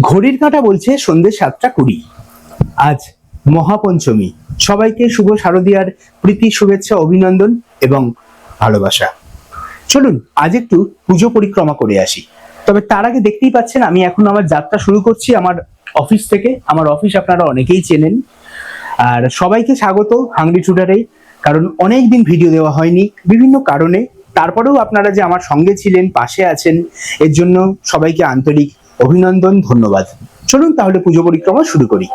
ঘড়ির কাঁটা বলছে সন্ধ্যে সাতটা কুড়ি। আজ মহাপঞ্চমী। সবাইকে শুভ শারদীয়ার প্রীতি, শুভেচ্ছা, অভিনন্দন এবং ভালোবাসা। চলুন, আজ একটু পুজো পরিক্রমা করে আসি। তবে তার আগে দেখতেই পাচ্ছেন, আমি এখন আমার যাত্রা শুরু করছি আমার অফিস থেকে। আমার অফিস আপনারা অনেকেই চেনেন। আর সবাইকে স্বাগত হাংরি টুডারে কারণ অনেক দিন ভিডিও দেওয়া হয়নি বিভিন্ন কারণে। তারপরেও আপনারা যে আমার সঙ্গে ছিলেন, পাশে আছেন, এর জন্য সবাইকে আন্তরিক অভিনন্দন ধন্যবাদ। চলুন তাহলে পুজো পরিক্রমা শুরু করি।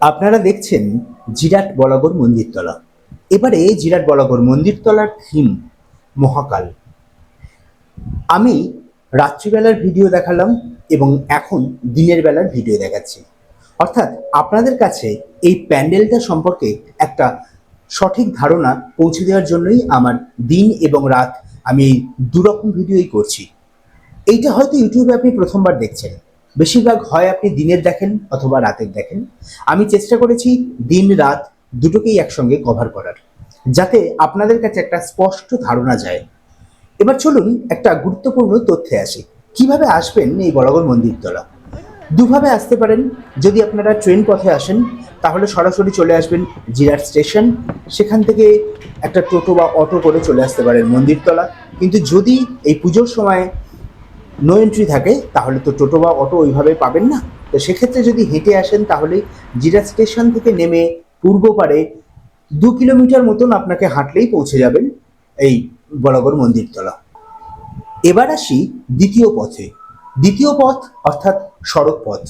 আপনারা দেখছেন জিরাট বলাগর মন্দিরতলা। এবারে জিরাট বলাগর মন্দিরতলার থিম মহাকাল। আমি রাত্রিবেলার ভিডিও দেখালাম এবং এখন দিনের বেলার ভিডিও দেখাচ্ছি। অর্থাৎ আপনাদের কাছে এই প্যান্ডেলটা সম্পর্কে একটা সঠিক ধারণা পৌঁছে দেওয়ার জন্যই আমার দিন এবং রাত আমি দুরকম ভিডিওই করছি। এইটা হয়তো ইউটিউবে আপনি প্রথমবার দেখছেন। বেশিরভাগ হয় আপনি দিনের দেখেন অথবা রাতের দেখেন। আমি চেষ্টা করেছি দিন রাত দুটোকেই একসঙ্গে কভার করার, যাতে আপনাদের কাছে একটা স্পষ্ট ধারণা যায়। এবার চলুন একটা গুরুত্বপূর্ণ তথ্যে আসি। কীভাবে আসবেন এই বরাবর মন্দিরতলা দুভাবে আসতে পারেন। যদি আপনারা ট্রেন পথে আসেন, তাহলে সরাসরি চলে আসবেন জিরাট স্টেশন। সেখান থেকে একটা টোটো বা অটো করে চলে আসতে পারেন মন্দিরতলা কিন্তু যদি এই পুজোর সময় নো এন্ট্রি থাকে, তাহলে তো টোটো বা অটো ওইভাবে পাবেন না। তো সেক্ষেত্রে যদি হেঁটে আসেন, তাহলে জিরা স্টেশন থেকে নেমে পূর্ব পারে দু কিলোমিটার মতন আপনাকে হাঁটলেই পৌঁছে যাবেন এই বরাবর মন্দিরতলা। এবার আসি দ্বিতীয় পথে। দ্বিতীয় পথ অর্থাৎ সড়ক পথ।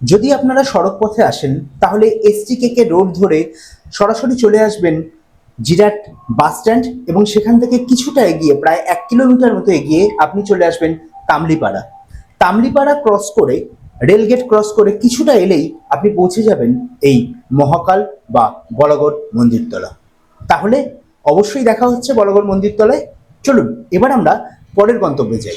যদি আপনারা সড়ক পথে আসেন, তাহলে এসটি কেকে রোড ধরে সরাসরি চলে আসবেন জিরাট বাস স্ট্যান্ড এবং সেখান থেকে কিছুটা এগিয়ে, প্রায় এক কিলোমিটার মতো এগিয়ে আপনি চলে আসবেন তামলিপাড়া। তামলিপাড়া ক্রস করে রেলগেট ক্রস করে কিছুটা এলেই আপনি পৌঁছে যাবেন এই মহাকাল বা বলগড় মন্দিরতলা। তাহলে অবশ্যই দেখা হচ্ছে বলগড় মন্দিরতলায়। চলুন, এবার আমরা পরের গন্তব্যে যাই।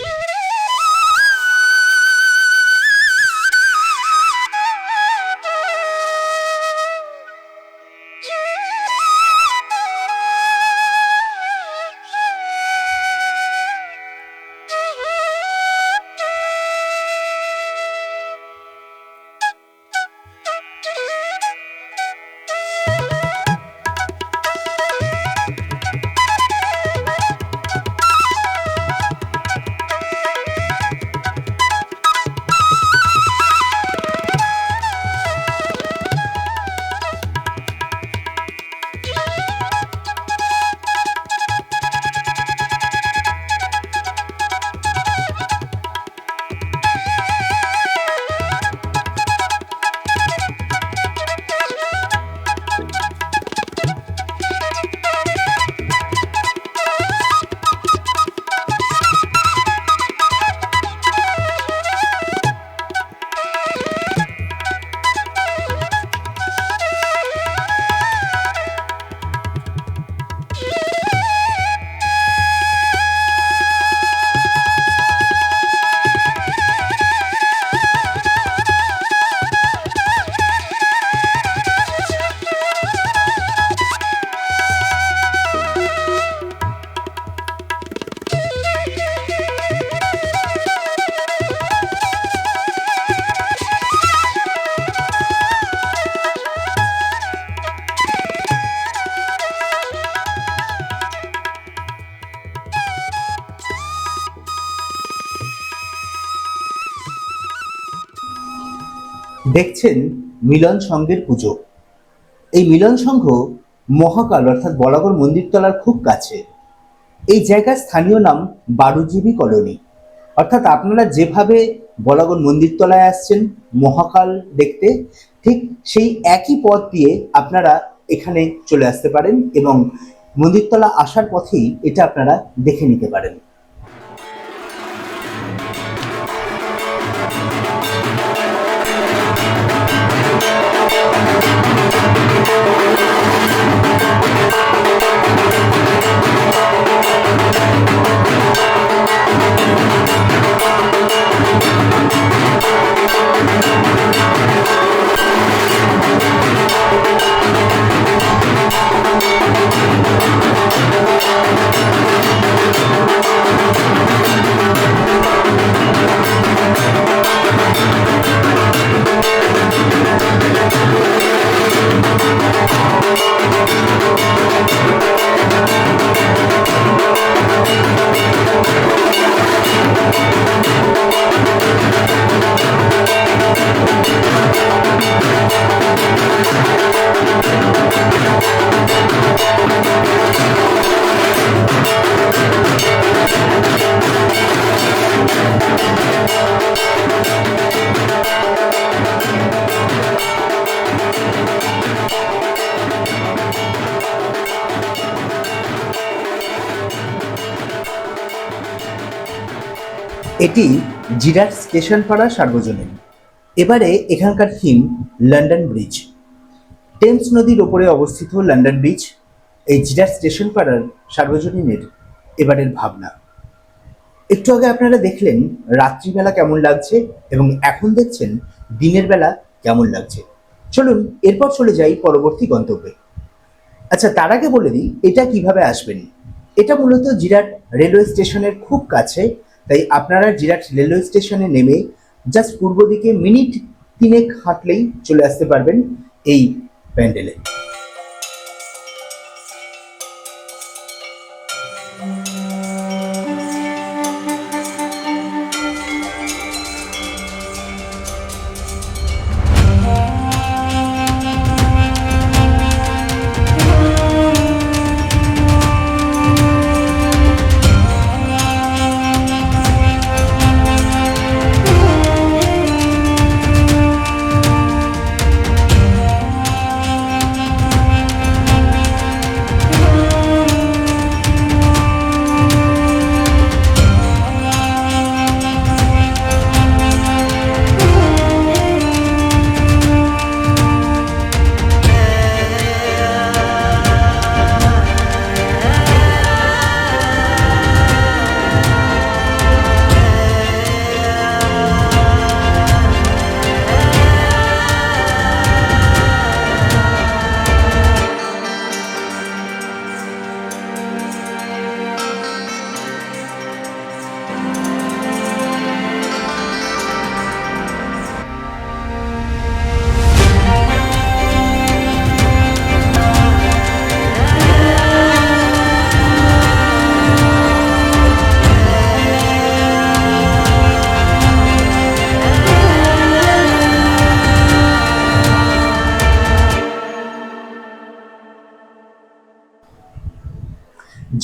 দেখছেন মিলন সংঘের পুজো। এই মিলন সংঘ মহাকাল, অর্থাৎ বলাগড় মন্দিরতলার খুব কাছে। এই জায়গার স্থানীয় নাম বারুজীবী কলোনি। অর্থাৎ আপনারা যেভাবে বলাগড় মন্দিরতলায় আসছেন, মহাকাল দেখতে, ঠিক সেই একই পথ দিয়ে আপনারা এখানে চলে আসতে পারেন এবং মন্দিরতলা আসার পথেই এটা আপনারা দেখে নিতে পারেন। এটি জিরাট স্টেশন পাড়া সার্বজনীন। এবারে এখানকার থিম লন্ডন ব্রিজ। টেমস নদীর ওপরে অবস্থিত লন্ডন ব্রিজ এই জিরাট স্টেশন পাড়ার সার্বজনীনের এবারের ভাবনা। একটু আগে আপনারা দেখলেন রাত্রিবেলা কেমন লাগছে এবং এখন দেখছেন দিনের বেলা কেমন লাগছে। চলুন এরপর চলে যাই পরবর্তী গন্তব্যে। আচ্ছা তার আগে বলে দিই, এটা কীভাবে আসবেন? এটা মূলত জিরাট রেলওয়ে স্টেশনের খুব কাছে তাই আপনারা জিরাট রেলওয়ে স্টেশনে নেমে জাস্ট পূর্ব দিকে মিনিট তিনেক হাঁটলেই চলে আসতে পারবেন এই প্যান্ডেলে।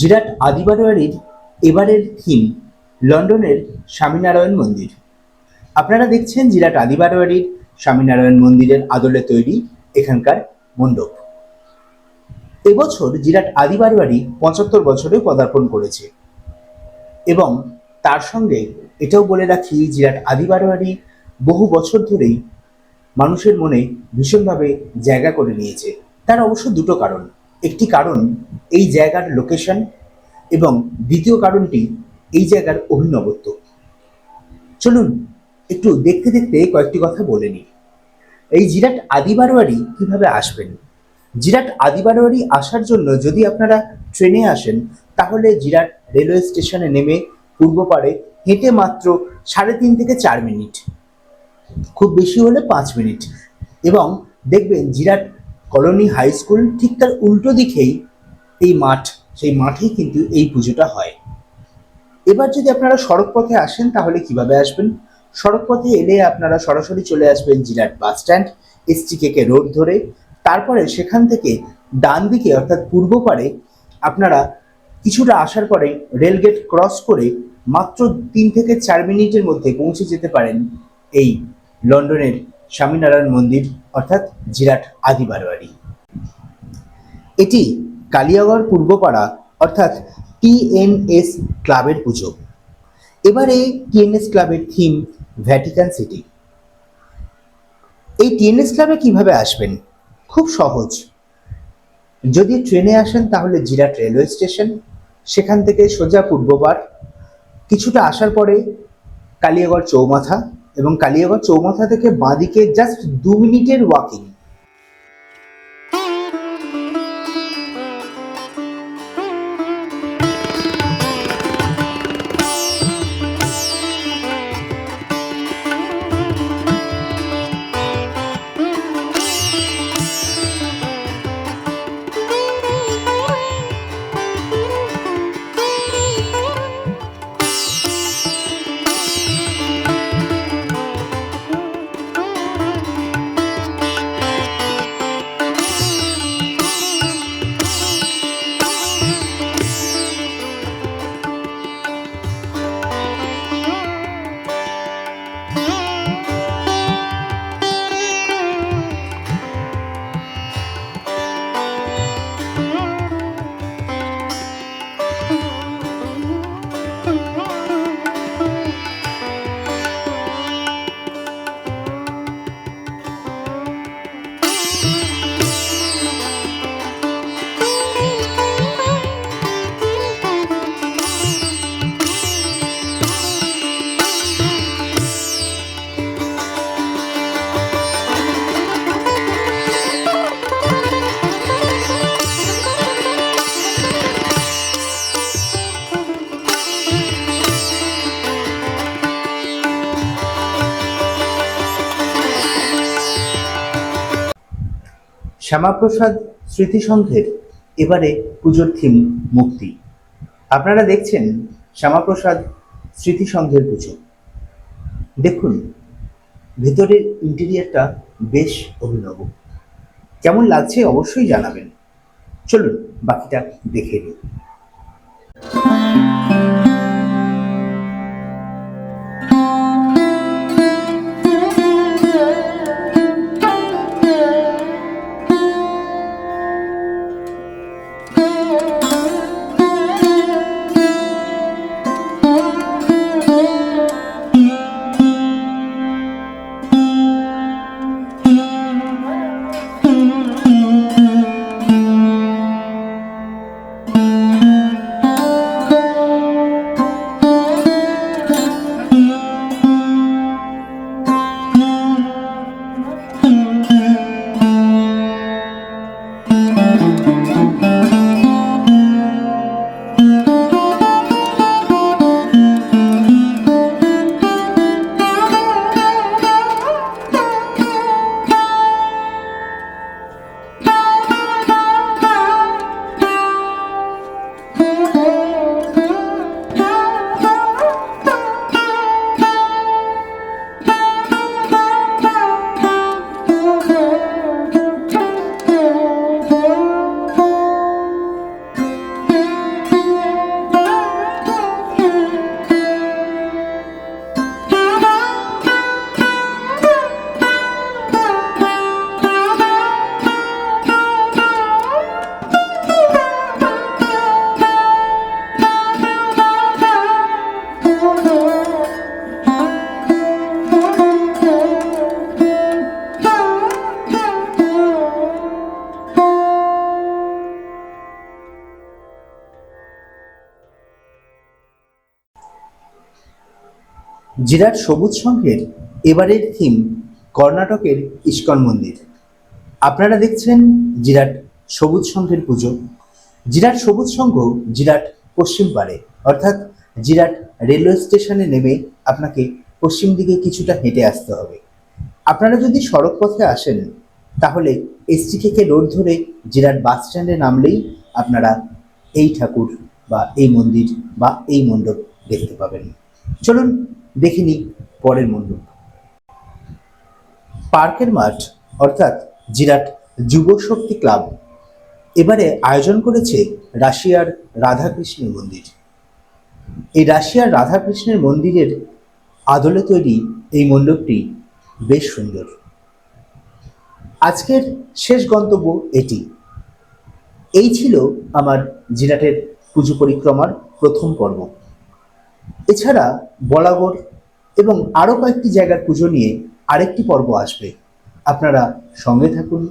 জিরাট আদিবাড়ির এবারের থিম লন্ডনের স্বামীনারায়ণ মন্দির। আপনারা দেখছেন জিরাট আদিবাড়ির স্বামীনারায়ণ মন্দিরের আদলে তৈরি এখানকার মণ্ডপ। এবছর জিরাট আদিবাড়ি পঁচাত্তর বছরে পদার্পণ করেছে এবং তার সঙ্গে এটাও বলে রাখি, জিরাট আদিবারোয়ারি বহু বছর ধরেই মানুষের মনে ভীষণভাবে জায়গা করে নিয়েছে। তার অবশ্য দুটো কারণ। একটি কারণ এই জায়গার লোকেশন এবং দ্বিতীয় কারণটি এই জায়গার অভিনবত্ব। চলুন একটু দেখতে দেখতে কয়েকটি কথা বলে নিই। এই জিরাট আদিবারোয়ারি কীভাবে আসবেন? জিরাট আদিবারোয়ারি আসার জন্য যদি আপনারা ট্রেনে আসেন, তাহলে জিরাট রেলওয়ে স্টেশনে নেমে পূর্ব পাড়ে হেঁটে মাত্র সাড়ে তিন থেকে চার মিনিট। খুব বেশি হলে পাঁচ মিনিট। এবং দেখবেন জিরাট কলোনি হাই স্কুল ঠিক তার উল্টো দিকেই এই মাঠ, সেই মাঠেই কিন্তু এই পুজোটা হয়। এবার যদি আপনারা সড়ক পথে আসেন তাহলে কীভাবে আসবেন? সড়ক পথে এলে আপনারা সরাসরি চলে আসবেন Jirat bus stand S T K K road ধরে। তারপরে সেখান থেকে ডান দিকে, অর্থাৎ পূর্ব পারে, আপনারা কিছুটা আসার পরে রেলগেট ক্রস করে মাত্র তিন থেকে চার মিনিটের মধ্যে পৌঁছে যেতে পারেন এই লন্ডনের স্বামীনারায়ণ মন্দির, অর্থাৎ জিরাট আদি বারোয়ারি এটি কালিয়াগড় পূর্বপাড়া, অর্থাৎ টিএনএস ক্লাবের পুজো। এবারে টিএনএস ক্লাবের থিম ভ্যাটিকান সিটি। এই টিএনএস ক্লাবে কীভাবে আসবেন? খুব সহজ। যদি ট্রেনে আসেন, তাহলে জিরাট রেলওয়ে স্টেশন, সেখান থেকে সোজা পূর্ববার কিছুটা আসার পরে কালিয়াগড় চৌমাথা এবং কালিয়াগড় চৌমাথা থেকে বাঁদিকে জাস্ট দু মিনিটের ওয়াকিং শ্যামাপ্রসাদ স্মৃতি সংঘের এবারে পুজোর থিম মুক্তি। আপনারা দেখছেন শ্যামাপ্রসাদ স্মৃতি সংঘের পুজো। দেখুন, ভেতরের ইন্টেরিয়ারটা বেশ অভিনব। কেমন লাগছে অবশ্যই জানাবেন। চলুন, বাকিটা দেখে নিই। জিরাট সবুজ সংঘের এবারের থিম কর্ণাটকের ইস্কন মন্দির। আপনারা দেখছেন জিরাট সবুজ সংঘের পুজো। জিরাট সবুজ সংঘ জিরাট পশ্চিম পারে অর্থাৎ জিরাট রেলওয়ে স্টেশনে নেমে আপনাকে পশ্চিম দিকে কিছুটা হেঁটে আসতে হবে। আপনারা যদি সড়ক পথে আসেন, তাহলে এসটি থেকে রোড ধরে জিরাট বাস স্ট্যান্ডে নামলেই আপনারা এই ঠাকুর বা এই মন্দির বা এই মণ্ডপ দেখতে পাবেন। চলুন দেখিনি পরের মণ্ডপ পার্কের মাঠ, অর্থাৎ জিরাট যুব শক্তি ক্লাব, এবারে আয়োজন করেছে রাশিয়ার রাধাকৃষ্ণের মন্দির। এই রাশিয়ার রাধাকৃষ্ণের মন্দিরের আদলে তৈরি এই মণ্ডপটি বেশ সুন্দর। আজকের শেষ গন্তব্য এটি। এই ছিল আমার জিরাটের পুজো পরিক্রমার প্রথম পর্ব। এছাড়া বলাগড় এবং আরও কয়েকটি জায়গার পুজো নিয়ে আরেকটি পর্ব আসবে। আপনারা সঙ্গে থাকুন,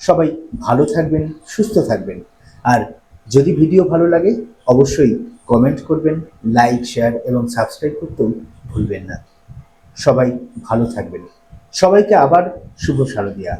সবাই ভালো থাকবেন, সুস্থ থাকবেন। আর যদি ভিডিও ভালো লাগে, অবশ্যই কমেন্ট করবেন লাইক শেয়ার এবং সাবস্ক্রাইব করতেও ভুলবেন না। সবাই ভালো থাকবেন। সবাইকে আবার শুভ শারদিয়া